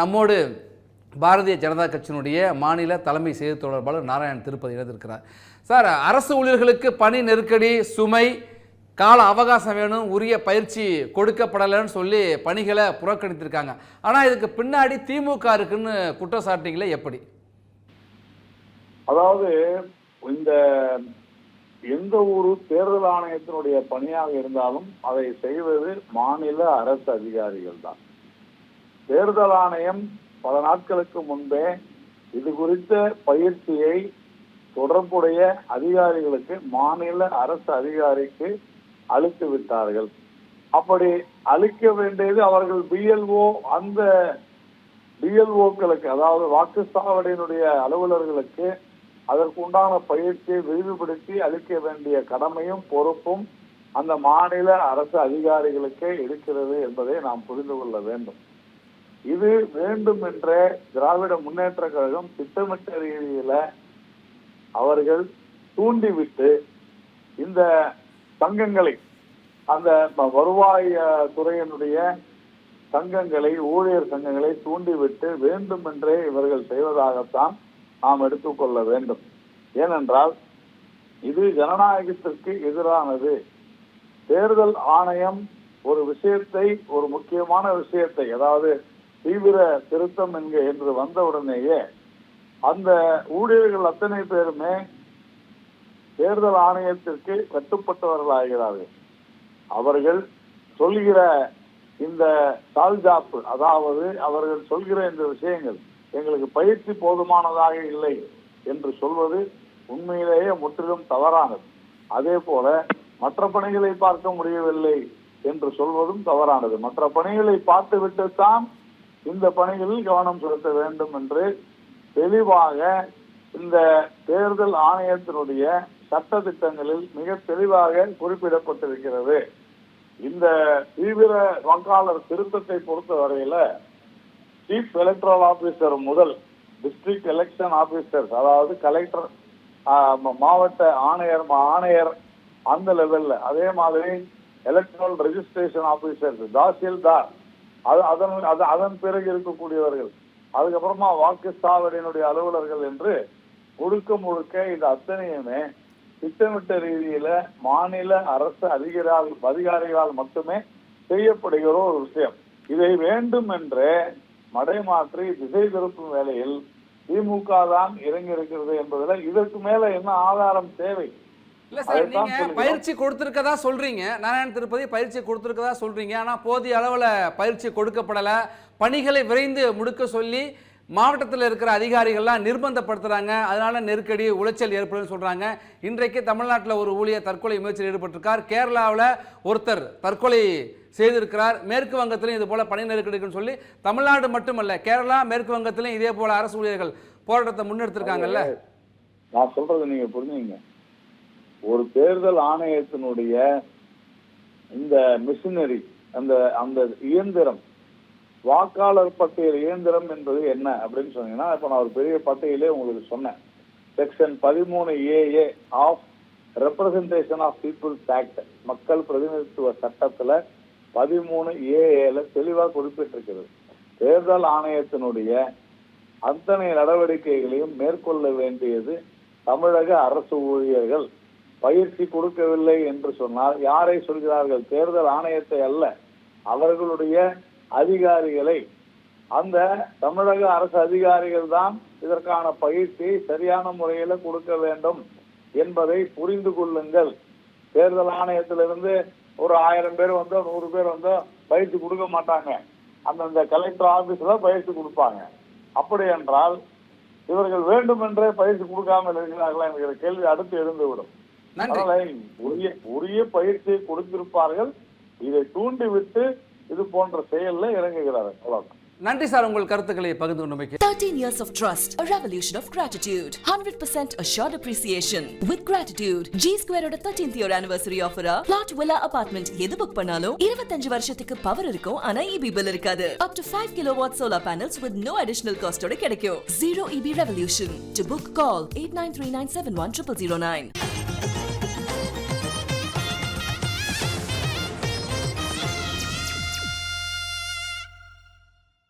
நம்மோடு பாரதிய ஜனதா கட்சியினுடைய மாநில தலைமை செய்தி தொடர்பாளர் நாராயண் திருப்பதி இணைந்திருக்கிறார். சார் அரசு ஊழியர்களுக்கு பணி நெருக்கடி சுமை கால அவகாசம் வேணும் உரிய பயிற்சி கொடுக்கப்படலைன்னு சொல்லி பணிகளை புறக்கணித்திருக்காங்க. ஆனால் இதுக்கு பின்னாடி திமுக இருக்குன்னு குற்றம் சாட்டிங்களே எப்படி? அதாவது இந்த எந்த ஒரு தேர்தல் ஆணையத்தினுடைய பணியாக இருந்தாலும் அதை செய்வது மாநில அரசு அதிகாரிகள் தான் தேர்தல் ஆணையம் பல நாட்களுக்கு முன்பே இது குறித்த பயிற்சியை தொடர்புடைய அதிகாரிகளுக்கு மாநில அரசு அதிகாரிக்கு அளித்து விட்டார்கள். அப்படி அளிக்க வேண்டியது அவர்கள் பிஎல்ஓ அந்த பிஎல்ஓக்களுக்கு அதாவது வாக்குச்சாவடியினுடைய அலுவலர்களுக்கு அதற்குண்டான பயிற்சியை விரிவுபடுத்தி அளிக்க வேண்டிய கடமையும் பொறுப்பும் அந்த மாநில அரசு அதிகாரிகளுக்கே இருக்கிறது என்பதை நாம் புரிந்து கொள்ள வேண்டும். இது வேண்டும் என்ற திராவிட முன்னேற்ற கழகம் திட்டமிட்ட ரீதியில அவர்கள் தூண்டிவிட்டு இந்த சங்கங்களை அந்த வருவாய் துறையினுடைய சங்கங்களை ஊழியர் சங்கங்களை தூண்டிவிட்டு வேண்டும் என்றே இவர்கள் செய்வதாகத்தான் நாம் எடுத்துக்கொள்ள வேண்டும். ஏனென்றால் இது ஜனநாயகத்திற்கு எதிரானது. தேர்தல் ஆணையம் ஒரு விஷயத்தை ஒரு முக்கியமான விஷயத்தை அதாவது தீவிர திருத்தம் என்க என்று வந்தவுடனேயே அந்த ஊழியர்கள் அத்தனை பேருமே தேர்தல் ஆணையத்திற்கு கட்டுப்பட்டவர்களாகிறார்கள். அவர்கள் சொல்கிற இந்த தால்ஜாப்பு அதாவது அவர்கள் சொல்கிற இந்த விஷயங்கள் எங்களுக்கு பயிற்சி போதுமானதாக இல்லை என்று சொல்வது உண்மையிலேயே முற்றிலும் தவறானது. அதே போல மற்ற பணிகளை பார்க்க முடியவில்லை என்று சொல்வதும் தவறானது. மற்ற பணிகளை பார்த்துவிட்டுத்தான் இந்த பணிகளில் கவனம் செலுத்த வேண்டும் என்று தெளிவாக இந்த தேர்தல் ஆணையத்தினுடைய சட்ட திட்டங்களில் மிக தெளிவாக குறிப்பிடப்பட்டிருக்கிறது. இந்த தீவிர வாக்காளர் திருத்தத்தை பொறுத்த வரையில சீஃப் எலக்ட்ரல் ஆபீசர் முதல் டிஸ்ட்ரிக்ட் எலெக்ஷன் ஆபீசர்ஸ் அதாவது கலெக்டர் மாவட்ட ஆணையர் ஆணையர் அந்த லெவல்ல அதே மாதிரி எலக்ட்ரல் ரெஜிஸ்ட்ரேஷன் ஆபீசர்ஸ் தாசில்தார் அது அதன் அது அதன் பிறகு இருக்கக்கூடியவர்கள். அதுக்கப்புறமா வாக்குச்சாவடியினுடைய அலுவலர்கள் என்று முழுக்க முழுக்க இந்த அத்தனையுமே திட்டமிட்ட ரீதியில மாநில அரசு அதிகாரிகள் அதிகாரிகளால் மட்டுமே செய்யப்படுகிற ஒரு விஷயம். இதை வேண்டும் என்றே மடைமாற்றி திசை திருப்பும் வேலையில் திமுக தான் இறங்கி இருக்கிறது என்பதில் இதற்கு மேல என்ன ஆதாரம் தேவை? இல்ல சார் நீங்க. பயிற்சி கொடுத்திருக்கதா சொல்றீங்க. நாராயண திருப்பதி பயிற்சி கொடுத்திருக்கதா சொல்றீங்க. ஆனா போதிய அளவுல பயிற்சி கொடுக்கப்படல. பணிகளை விரைந்து முடுக்க சொல்லி மாவட்டத்தில் இருக்கிற அதிகாரிகள்லாம் நிர்பந்தப்படுத்துறாங்க. அதனால நெருக்கடி உளைச்சல் ஏற்படும்னு சொல்றாங்க. இன்றைக்கு தமிழ்நாட்டில் ஒரு ஊழியர் தற்கொலை முயற்சியில் ஈடுபட்டிருக்கார். கேரளாவில் ஒருத்தர் தற்கொலை செய்திருக்கிறார். மேற்கு வங்கத்திலும் இது போல பணி நெருக்கடிக்குன்னு சொல்லி தமிழ்நாடு மட்டுமல்ல கேரளா மேற்கு வங்கத்திலும் இதே போல அரசு ஊழியர்கள் போராட்டத்தை முன்னெடுத்திருக்காங்கல்ல. நான் சொல்றது நீங்க புரிஞ்சுங்க ஒரு தேர்தல் ஆணையத்தினுடைய இந்த மிஷினரி அந்த அந்த இயந்திரம் வாக்காளர் பட்டியல் இயந்திரம் என்பது என்ன அப்படின்னு சொன்னீங்கன்னா இப்ப நான் ஒரு பெரிய பட்டியலே உங்களுக்கு சொன்னேன். செக்ஷன் பதிமூணு AA of representation of peoples act மக்கள் பிரதிநிதித்துவ சட்டத்துல பதிமூணு ஏஏல தெளிவா குறிப்பிட்டிருக்கிறது. தேர்தல் ஆணையத்தினுடைய அத்தனை நடவடிக்கைகளையும் மேற்கொள்ள வேண்டியது தமிழக அரசு ஊழியர்கள். பயிற்சி கொடுக்கவில்லை என்று சொன்னால் யாரை சொல்கிறார்கள்? தேர்தல் ஆணையத்தை அல்ல அவர்களுடைய அதிகாரிகளை. அந்த தமிழக அரசு அதிகாரிகள் தான் இதற்கான பயிற்சியை சரியான முறையில் கொடுக்க வேண்டும் என்பதை புரிந்து கொள்ளுங்கள். தேர்தல் ஆணையத்திலிருந்து ஒரு ஆயிரம் பேர் வந்தோ நூறு பேர் வந்தோ பயிற்சி கொடுக்க மாட்டாங்க. அந்தந்த கலெக்டர் ஆஃபீஸில் பயிற்சி கொடுப்பாங்க. அப்படி என்றால் இவர்கள் வேண்டுமென்றே பயிற்சி கொடுக்காமல் இருக்கிறார்களா என்கிற கேள்வி அடுத்து எழுந்துவிடும். உரிய உரிய பயிற்சியை கொடுத்திருப்பார்கள் இதை தூண்டிவிட்டு இது போன்ற செயல்ல இறங்குகிறார்கள் அவ்வளவுதான் நன்றி சார் உங்கள் கருத்துக்களை பகிர்ந்து கொண்டமைக்கு 13 years of trust, a revolution of gratitude, 100% assured appreciation. With gratitude, G Square ஓட 13th year anniversary offer plot villa apartment எது புக் பண்ணாலும் 25 வருஷத்துக்கு பவர் இருக்கும் ஆனா EB bill இருக்காது. Up to 5 kilowatt solar panels with no additional cost ஓட கிடைக்கும். Zero EB revolution. To book, call 8939710009.